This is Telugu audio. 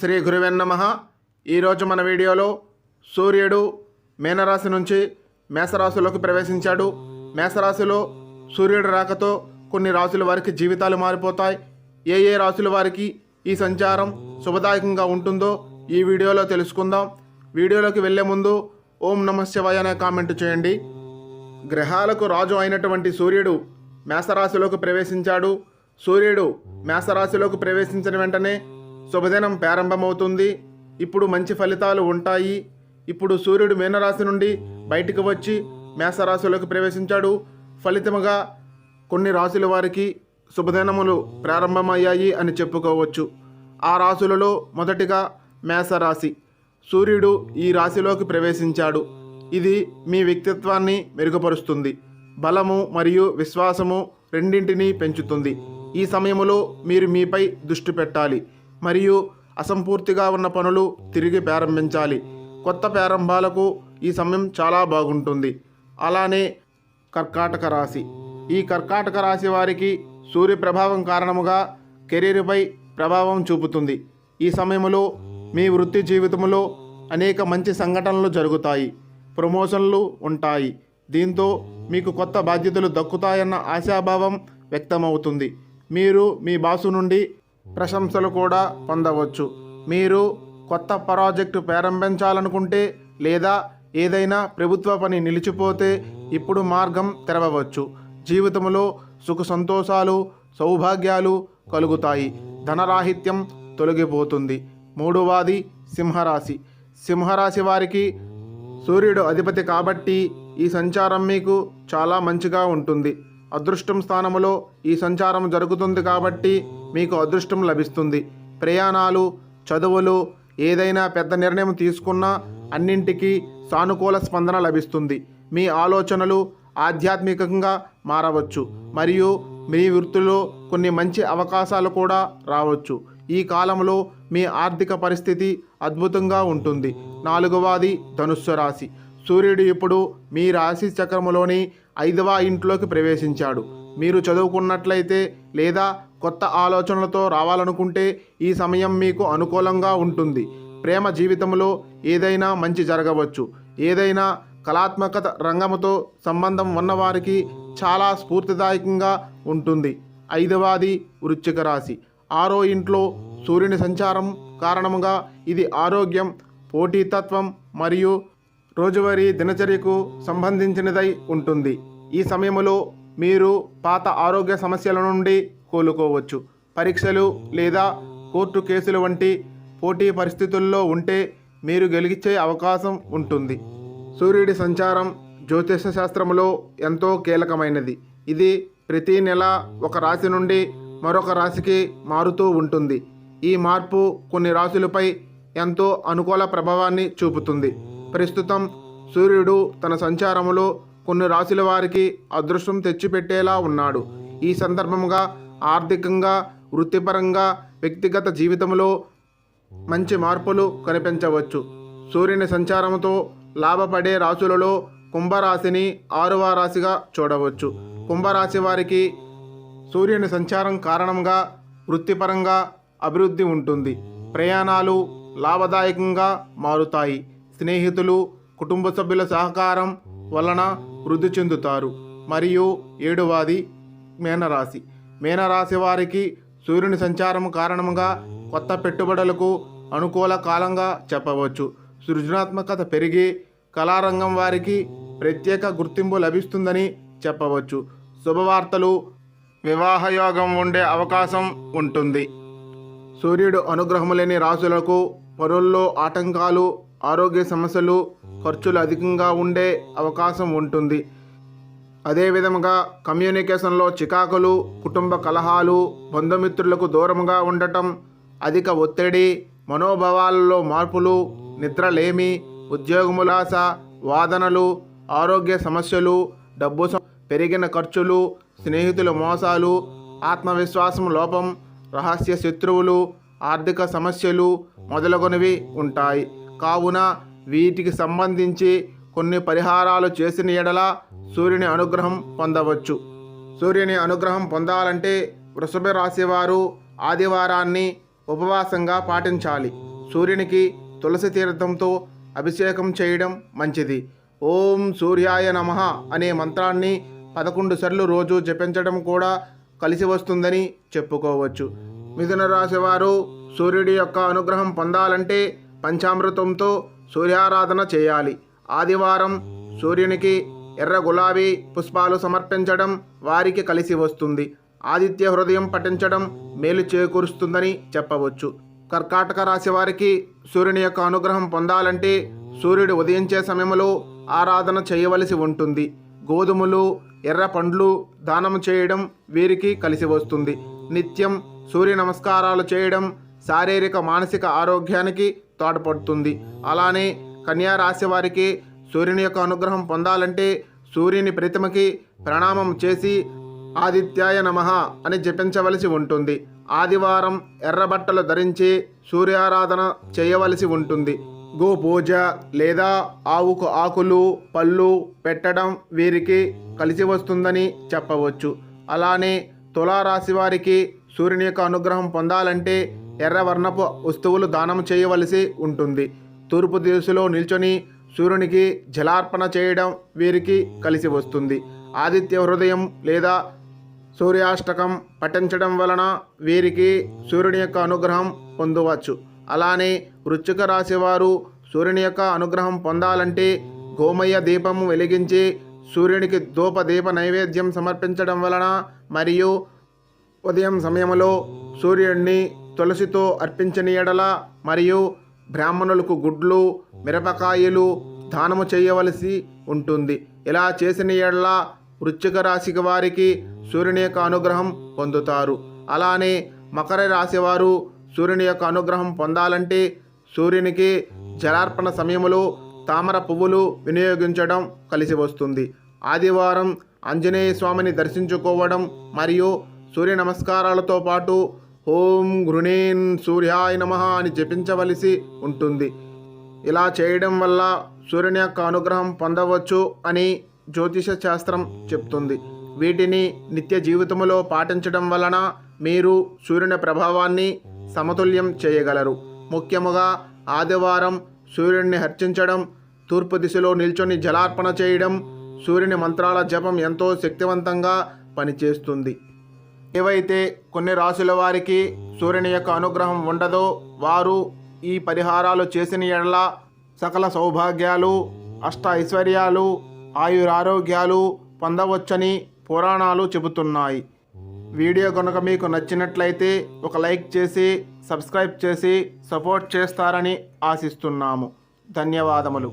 శ్రీ గురువెన్నమ ఈరోజు మన వీడియోలో సూర్యుడు మీనరాశి నుంచి మేషరాశిలోకి ప్రవేశించాడు. మేషరాశిలో సూర్యుడు రాకతో కొన్ని రాశుల వారికి జీవితాలు మారిపోతాయి. ఏ ఏ రాశుల వారికి ఈ సంచారం శుభదాయకంగా ఉంటుందో ఈ వీడియోలో తెలుసుకుందాం. వీడియోలోకి వెళ్ళే ముందు ఓం నమ శివాయ అనే కామెంట్ చేయండి. గ్రహాలకు రాజు అయినటువంటి సూర్యుడు మేషరాశిలోకి ప్రవేశించాడు. సూర్యుడు మేషరాశిలోకి ప్రవేశించిన వెంటనే శుభదినం ప్రారంభమవుతుంది. ఇప్పుడు మంచి ఫలితాలు ఉంటాయి. ఇప్పుడు సూర్యుడు మీనరాశి నుండి బయటికి వచ్చి మేషరాశిలోకి ప్రవేశించాడు. ఫలితముగా కొన్ని రాశుల వారికి శుభదినములు ప్రారంభమయ్యాయి అని చెప్పుకోవచ్చు. ఆ రాశులలో మొదటిగా మేషరాశి. సూర్యుడు ఈ రాశిలోకి ప్రవేశించాడు. ఇది మీ వ్యక్తిత్వాన్ని మెరుగుపరుస్తుంది. బలము మరియు విశ్వాసము రెండింటినీ పెంచుతుంది. ఈ సమయంలో మీరు మీపై దృష్టి పెట్టాలి. మరియు అసంపూర్తిగా ఉన్న పనులు తిరిగి ప్రారంభించాలి. కొత్త ప్రారంభాలకు ఈ సమయం చాలా బాగుంటుంది. అలానే కర్కాటక రాశి. ఈ కర్కాటక రాశి వారికి సూర్య ప్రభావం కారణముగా కెరీర్పై ప్రభావం చూపుతుంది. ఈ సమయంలో మీ వృత్తి జీవితంలో అనేక మంచి సంఘటనలు జరుగుతాయి. ప్రమోషన్లు ఉంటాయి. దీంతో మీకు కొత్త బాధ్యతలు దక్కుతాయన్న ఆశాభావం వ్యక్తమవుతుంది. మీరు మీ బాసు నుండి ప్రశంసలు కూడా పొందవచ్చు. మీరు కొత్త ప్రాజెక్టు ప్రారంభించాలనుకుంటే లేదా ఏదైనా ప్రభుత్వ పని నిలిచిపోతే ఇప్పుడు మార్గం తెరవవచ్చు. జీవితంలో సుఖ సంతోషాలు సౌభాగ్యాలు కలుగుతాయి. ధనరాహిత్యం తొలగిపోతుంది. మూడవది సింహరాశి. సింహరాశి వారికి సూర్యుడు అధిపతి కాబట్టి ఈ సంచారం మీకు చాలా మంచిగా ఉంటుంది. అదృష్టం స్థానములో ఈ సంచారం జరుగుతుంది కాబట్టి మీకు అదృష్టం లభిస్తుంది. ప్రయాణాలు చదువులు ఏదైనా పెద్ద నిర్ణయం తీసుకున్నా అన్నింటికీ సానుకూల స్పందన లభిస్తుంది. మీ ఆలోచనలు ఆధ్యాత్మికంగా మారవచ్చు. మరియు మీ వృత్తిలో కొన్ని మంచి అవకాశాలు కూడా రావచ్చు. ఈ కాలంలో మీ ఆర్థిక పరిస్థితి అద్భుతంగా ఉంటుంది. నాలుగవది ధనుస్సు రాశి. సూర్యుడు ఇప్పుడు మీ రాశి చక్రములోని ఐదవ ఇంట్లోకి ప్రవేశించాడు. మీరు చదువుకున్నట్లయితే లేదా కొత్త ఆలోచనలతో రావాలనుకుంటే ఈ సమయం మీకు అనుకూలంగా ఉంటుంది. ప్రేమ జీవితంలో ఏదైనా మంచి జరగవచ్చు. ఏదైనా కళాత్మకత రంగముతో సంబంధం ఉన్నవారికి చాలా స్ఫూర్తిదాయకంగా ఉంటుంది. ఐదవది వృశ్చిక రాశి. ఆరో ఇంట్లో సూర్యుని సంచారం కారణముగా ఇది ఆరోగ్యం పోటీతత్వం మరియు రోజువారీ దినచర్యకు సంబంధించినదై ఉంటుంది. ఈ సమయంలో మీరు పాత ఆరోగ్య సమస్యల నుండి కోలుకోవచ్చు. పరీక్షలు లేదా కోర్టు కేసులు వంటి పోటీ పరిస్థితుల్లో ఉంటే మీరు గెలిచే అవకాశం ఉంటుంది. సూర్యుడి సంచారం జ్యోతిష శాస్త్రంలో ఎంతో కీలకమైనది. ఇది ప్రతి నెల ఒక రాశి నుండి మరొక రాశికి మారుతూ ఉంటుంది. ఈ మార్పు కొన్ని రాశులపై ఎంతో అనుకూల ప్రభావాన్ని చూపుతుంది. ప్రస్తుతం సూర్యుడు తన సంచారములో కొన్ని రాశుల వారికి అదృష్టం తెచ్చిపెట్టేలా ఉన్నాడు. ఈ సందర్భంగా ఆర్థికంగా వృత్తిపరంగా వ్యక్తిగత జీవితంలో మంచి మార్పులు కనిపించవచ్చు. సూర్యుని సంచారంతో లాభపడే రాశులలో కుంభరాశిని ఆరవ రాశిగా చూడవచ్చు. కుంభరాశి వారికి సూర్యుని సంచారం కారణంగా వృత్తిపరంగా అభివృద్ధి ఉంటుంది. ప్రయాణాలు లాభదాయకంగా మారుతాయి. స్నేహితులు కుటుంబ సభ్యుల సహకారం వలన వృద్ధి చెందుతారు. మరియు ఏడవది మేనరాశి. మేనరాశి వారికి సూర్యుని సంచారం కారణంగా కొత్త పెట్టుబడులకు అనుకూల కాలంగా చెప్పవచ్చు. సృజనాత్మకత పెరిగి కళారంగం వారికి ప్రత్యేక గుర్తింపు లభిస్తుందని చెప్పవచ్చు. శుభవార్తలు వివాహయోగం ఉండే అవకాశం ఉంటుంది. సూర్యుడు అనుగ్రహం లేని రాశులకు పనుల్లో ఆటంకాలు ఆరోగ్య సమస్యలు ఖర్చులు అధికంగా ఉండే అవకాశం ఉంటుంది. అదేవిధంగా కమ్యూనికేషన్లో చికాకులు కుటుంబ కలహాలు బంధుమిత్రులకు దూరంగా ఉండటం అధిక ఒత్తిడి మనోభావాలలో మార్పులు నిద్రలేమి ఉద్యోగములాస వాదనలు ఆరోగ్య సమస్యలు డబ్బు పెరిగిన ఖర్చులు స్నేహితుల మోసాలు ఆత్మవిశ్వాసం లోపం రహస్య శత్రువులు ఆర్థిక సమస్యలు మొదలగునవి ఉంటాయి. కావున వీటికి సంబంధించి కొన్ని పరిహారాలు చేసిన ఎడల సూర్యుని అనుగ్రహం పొందవచ్చు. సూర్యుని అనుగ్రహం పొందాలంటే వృషభ రాశివారు ఆదివారాన్ని ఉపవాసంగా పాటించాలి. సూర్యునికి తులసి తీర్థంతో అభిషేకం చేయడం మంచిది. ఓం సూర్యాయ నమ అనే మంత్రాన్ని పదకొండు సార్లు రోజు జపించడం కూడా కలిసి వస్తుందని చెప్పుకోవచ్చు. మిథున రాశి వారు సూర్యుడి యొక్క అనుగ్రహం పొందాలంటే పంచామృతంతో సూర్యారాధన చేయాలి. ఆదివారం సూర్యునికి ఎర్ర గులాబీ పుష్పాలు సమర్పించడం వారికి కలిసి వస్తుంది. ఆదిత్య హృదయం పఠించడం మేలు చేకూరుస్తుందని చెప్పవచ్చు. కర్కాటక రాశి వారికి సూర్యుని యొక్క అనుగ్రహం పొందాలంటే సూర్యుడు ఉదయించే సమయంలో ఆరాధన చేయవలసి ఉంటుంది. గోధుమలు ఎర్ర పండ్లు దానం చేయడం వీరికి కలిసి వస్తుంది. నిత్యం సూర్య నమస్కారాలు చేయడం శారీరక మానసిక ఆరోగ్యానికి తోడ్పడుతుంది. అలానే కన్యా రాశి వారికి సూర్యుని యొక్క అనుగ్రహం పొందాలంటే సూర్యుని ప్రతిమకి ప్రణామం చేసి ఆదిత్యాయ నమః అని జపించవలసి ఉంటుంది. ఆదివారం ఎర్రబట్టలు ధరించి సూర్యారాధన చేయవలసి ఉంటుంది. గోపూజ లేదా ఆవుకు ఆకులు పళ్ళు పెట్టడం వీరికి కలిసి వస్తుందని చెప్పవచ్చు. అలానే తులారాశి వారికి సూర్యుని యొక్క అనుగ్రహం పొందాలంటే ఎర్ర వర్ణపు వస్తువులు దానం చేయవలసి ఉంటుంది. తూర్పు దిశలో నిల్చొని సూర్యునికి జలార్పణ చేయడం వీరికి కలిసి వస్తుంది. ఆదిత్య హృదయం లేదా సూర్యాష్టకం పఠించడం వలన వీరికి సూర్యుని యొక్క అనుగ్రహం పొందవచ్చు. అలానే వృశ్చిక రాశి వారు సూర్యుని యొక్క అనుగ్రహం పొందాలంటే గోమయ్య దీపము వెలిగించి సూర్యునికి ధూప దీప నైవేద్యం సమర్పించడం వలన మరియు ఉదయం సమయంలో సూర్యుడిని తులసితో అర్పించిన ఎడల మరియు బ్రాహ్మణులకు గుడ్లు మిరపకాయలు దానము చేయవలసి ఉంటుంది. ఇలా చేసిన ఎడల వృశ్చిక రాశికి వారికి సూర్యుని యొక్క అనుగ్రహం పొందుతారు. అలానే మకర రాశి వారు సూర్యుని యొక్క అనుగ్రహం పొందాలంటే సూర్యునికి జలార్పణ సమయంలో తామర పువ్వులు వినియోగించడం కలిసి వస్తుంది. ఆదివారం ఆంజనేయ స్వామిని దర్శించుకోవడం మరియు సూర్య నమస్కారాలతో పాటు ఓం గృణేన్ సూర్యాయ నమ అని జపించవలసి ఉంటుంది. ఇలా చేయడం వల్ల సూర్యుని యొక్క అనుగ్రహం పొందవచ్చు అని జ్యోతిష శాస్త్రం చెప్తుంది. వీటిని నిత్య జీవితంలో పాటించడం వలన మీరు సూర్యుని ప్రభావాన్ని సమతుల్యం చేయగలరు. ముఖ్యముగా ఆదివారం సూర్యుడిని హర్చించడం తూర్పు దిశలో నిల్చొని జలార్పణ చేయడం సూర్యుని మంత్రాల జపం ఎంతో శక్తివంతంగా పనిచేస్తుంది. ఏవైతే కొన్ని రాశుల వారికి సూర్యుని యొక్క అనుగ్రహం ఉండదో వారు ఈ పరిహారాలు చేసిన ఎడల సకల సౌభాగ్యాలు అష్ట ఐశ్వర్యాలు ఆయురారోగ్యాలు పొందవచ్చని పురాణాలు చెబుతున్నాయి. వీడియో కనుక మీకు నచ్చినట్లయితే ఒక లైక్ చేసి సబ్స్క్రైబ్ చేసి సపోర్ట్ చేస్తారని ఆశిస్తున్నాము. ధన్యవాదములు.